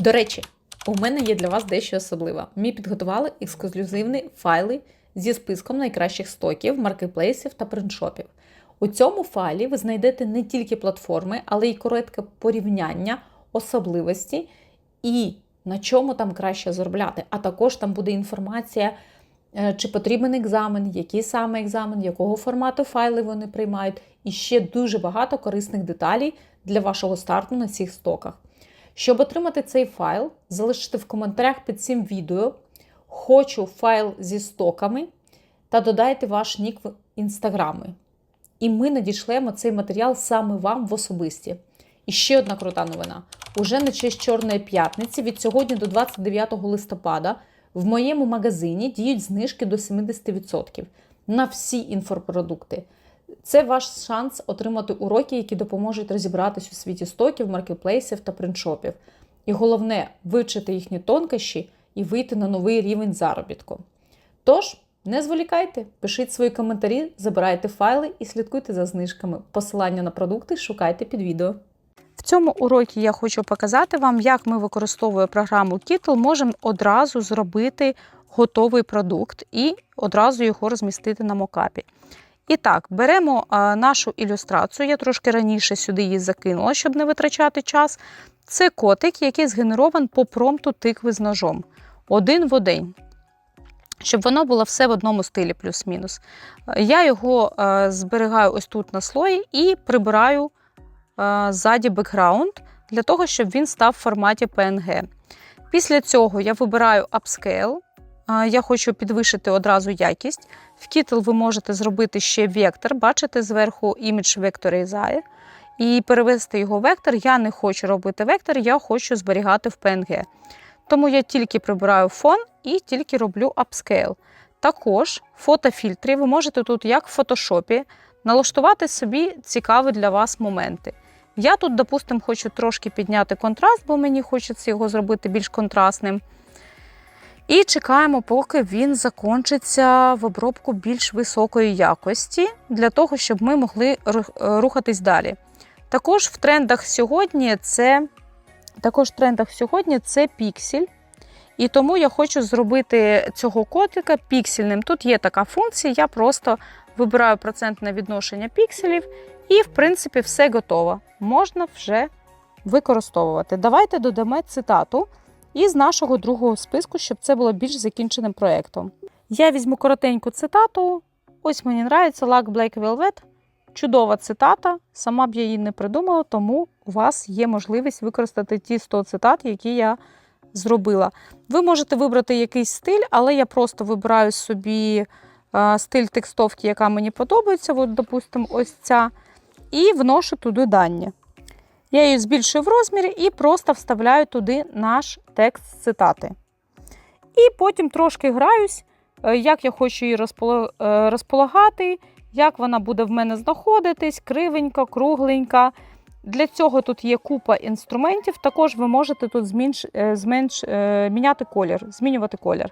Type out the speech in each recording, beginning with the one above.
До речі, у мене є для вас дещо особливе. Ми підготували ексклюзивні файли зі списком найкращих стоків, маркетплейсів та принтшопів. У цьому файлі ви знайдете не тільки платформи, але й коротке порівняння, особливості і на чому там краще заробляти. А також там буде інформація, е, чи потрібен екзамен, який саме екзамен, якого формату файли вони приймають, і ще дуже багато корисних деталей для вашого старту на цих стоках. Щоб отримати цей файл, залиште в коментарях під цим відео Хочу файл зі стоками та додайте ваш нік в інстаграми. І ми надішлемо цей матеріал саме вам в особисті. І ще одна крута новина. Уже на честь Чорної п'ятниці від сьогодні до 29 листопада в моєму магазині діють знижки до 70% на всі інфопродукти. Це ваш шанс отримати уроки, які допоможуть розібратись у світі стоків, маркетплейсів та принтшопів. І головне вивчити їхні тонкощі і вийти на новий рівень заробітку. Тож, не зволікайте, пишіть свої коментарі, забирайте файли і слідкуйте за знижками. Посилання на продукти шукайте під відео. В цьому уроці я хочу показати вам, як ми використовуємо програму Kittle, можемо одразу зробити готовий продукт і одразу його розмістити на мокапі. І так, беремо нашу ілюстрацію. Я трошки раніше сюди її закинула, щоб не витрачати час. Це котик, який згенерований по промпту тикви з ножом. Один в один. Щоб воно було все в одному стилі, плюс-мінус. Я його а, зберігаю ось тут на слої і прибираю ззаді бекграунд для того, щоб він став в форматі PNG. Після цього я вибираю Upscale. Я хочу підвищити одразу якість. В Kittle ви можете зробити ще вектор, бачите зверху Image Vectorize, і перевести його в вектор. Я не хочу робити вектор, я хочу зберігати в PNG. Тому я тільки прибираю фон і тільки роблю Upscale. Також фотофільтри ви можете тут, як в фотошопі, налаштувати собі цікаві для вас моменти. Я тут, допустимо, хочу трошки підняти контраст, бо мені хочеться його зробити більш контрастним. І чекаємо, поки він закончиться в обробку більш високої якості, для того, щоб ми могли рухатись далі. Також в трендах сьогодні це, також в трендах сьогодні це піксель. І тому я хочу зробити цього котика піксельним. Тут є така функція, я просто вибираю процентне відношення пікселів, і, в принципі, все готово. Можна вже використовувати. Давайте додамо цитату із нашого другого списку, щоб це було більш закінченим проєктом. Я візьму коротеньку цитату. Ось мені нравиться Luck Black Velvet. Чудова цитата. Сама б я її не придумала, тому у вас є можливість використати ті 100 цитат, які я зробила. Ви можете вибрати якийсь стиль, але я просто вибираю собі е, стиль текстовки, яка мені подобається. От, допустимо, ось ця, і вношу туди дані. Я її збільшую в розмірі і просто вставляю туди наш текст цитати. І потім трошки граюсь, е, як я хочу її е, розполагати, як вона буде в мене знаходитись, кривенька, кругленька. Для цього тут є купа інструментів. Також ви можете тут зменш, е, зменш, е, міняти колір, змінювати колір.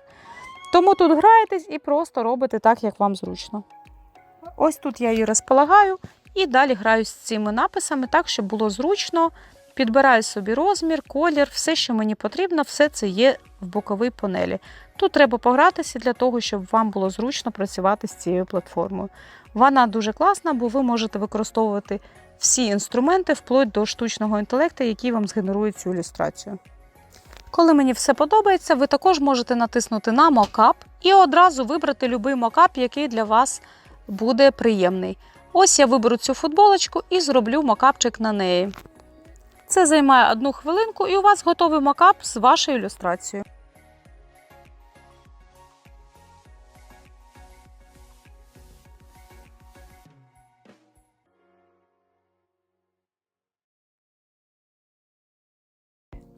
Тому тут граєтесь і просто робите так, як вам зручно. Ось тут я її розполагаю і далі граю з цими написами так, щоб було зручно. Підбираю собі розмір, колір, все, що мені потрібно, все це є в боковій панелі. Тут треба погратися для того, щоб вам було зручно працювати з цією платформою. Вона дуже класна, бо ви можете використовувати всі інструменти вплоть до штучного інтелекту, який вам згенерує цю ілюстрацію. Коли мені все подобається, ви також можете натиснути на мокап і одразу вибрати будь-який мокап, який для вас буде приємний. Ось я виберу цю футболочку і зроблю мокапчик на неї. Це займає одну хвилинку, і у вас готовий мокап з вашою ілюстрацією.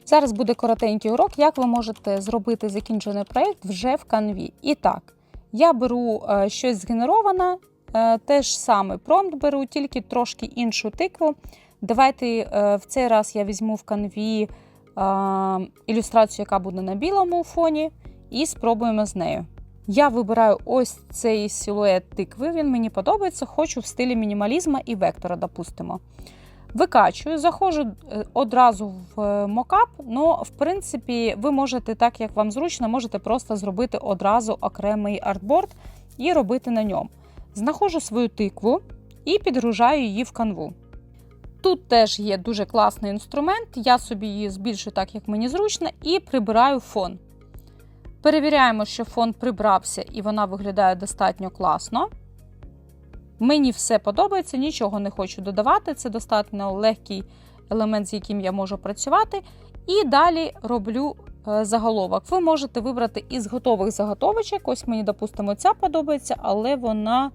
Зараз буде коротенький урок, як ви можете зробити закінчений проєкт вже в канві. І так, я беру е, щось згенероване, е, те ж саме промпт беру, тільки трошки іншу тикву. Давайте е, в цей раз я візьму в канві е, ілюстрацію, яка буде на білому фоні, і спробуємо з нею. Я вибираю ось цей силует тикви, він мені подобається, хочу в стилі мінімалізму і вектора, допустимо. Викачую, заходжу одразу в мокап. Ну, в принципі, ви можете, так як вам зручно, можете просто зробити одразу окремий артборд і робити на ньому. Знаходжу свою тикву і підгружаю її в канву. Тут теж є дуже класний інструмент, я собі її збільшую так, як мені зручно, і прибираю фон. Перевіряємо, що фон прибрався і вона виглядає достатньо класно. Мені все подобається, нічого не хочу додавати. Це достатньо легкий елемент, з яким я можу працювати. І далі роблю заголовок. Ви можете вибрати із готових заготовочок. Ось мені, допустимо, ця подобається, але вона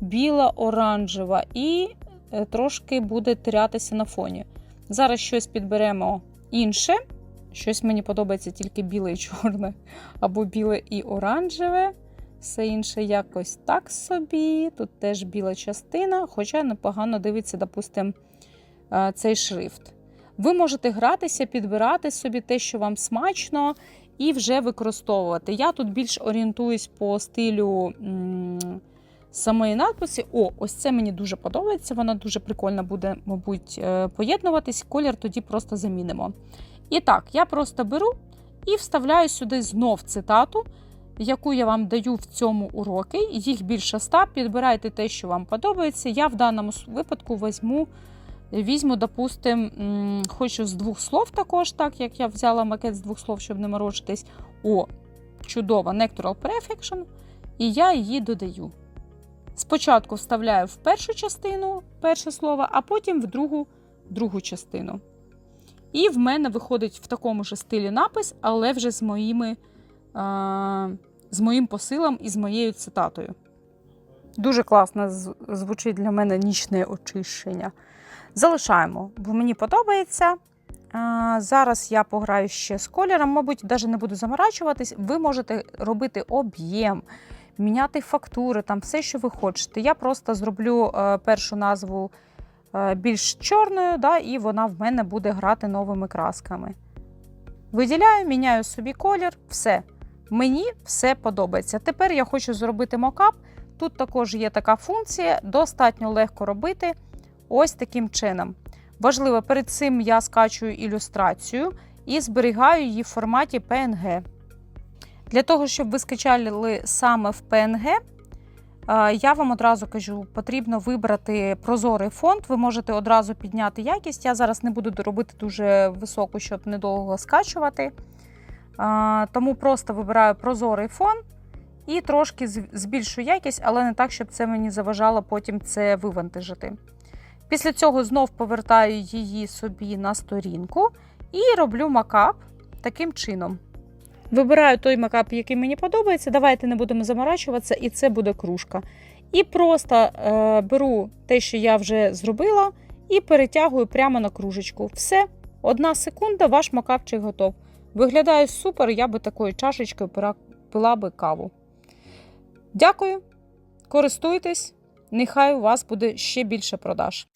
біла-оранжева і е, трошки буде терятися на фоні. Зараз щось підберемо інше. Щось мені подобається тільки біле і чорне, або біле і оранжеве. Все інше якось так собі. Тут теж біла частина, хоча непогано дивиться, допустимо, е, цей шрифт. Ви можете гратися, підбирати собі те, що вам смачно, і вже використовувати. Я тут більш орієнтуюсь по стилю самої надписи. О, ось це мені дуже подобається. Вона дуже прикольно буде, мабуть, е, поєднуватись. Колір тоді просто замінимо. І так, я просто беру і вставляю сюди знов цитату яку я вам даю в цьому уроці. Їх більше ста. Підбирайте те, що вам подобається. Я в даному випадку візьму, візьму, допустим, хочу з двох слов також, так як я взяла макет з двох слов, щоб не морочитись. О, чудово, Nectoral Perfection. І я її додаю. Спочатку вставляю в першу частину перше слово, а потім в другу, другу частину. І в мене виходить в такому ж стилі напис, але вже з моїми а, з моїм посилом і з моєю цитатою. Дуже класно звучить для мене нічне очищення. Залишаємо, бо мені подобається. Зараз я пограю ще з кольором, мабуть, навіть не буду заморачуватись. Ви можете робити об'єм, міняти фактури, там все, що ви хочете. Я просто зроблю е, першу назву е, більш чорною, да, і вона в мене буде грати новими красками. Виділяю, міняю собі колір, все. Мені все подобається. Тепер я хочу зробити мокап. Тут також є така функція, достатньо легко робити ось таким чином. Важливо, перед цим я скачую ілюстрацію і зберігаю її в форматі PNG. Для того, щоб ви скачали саме в PNG, е, я вам одразу кажу, потрібно вибрати прозорий фонд. Ви можете одразу підняти якість. Я зараз не буду робити дуже високу, щоб недовго скачувати. Тому просто вибираю прозорий фон і трошки з- збільшую якість, але не так, щоб це мені заважало потім це вивантажити. Після цього знов повертаю її собі на сторінку і роблю макап таким чином. Вибираю той макап, який мені подобається. Давайте не будемо заморачуватися, і це буде кружка. І просто е, беру те, що я вже зробила, і перетягую прямо на кружечку. Все, одна секунда, ваш макапчик готов. Виглядає супер, я би такою чашечкою пила би каву. Дякую, користуйтесь, нехай у вас буде ще більше продаж.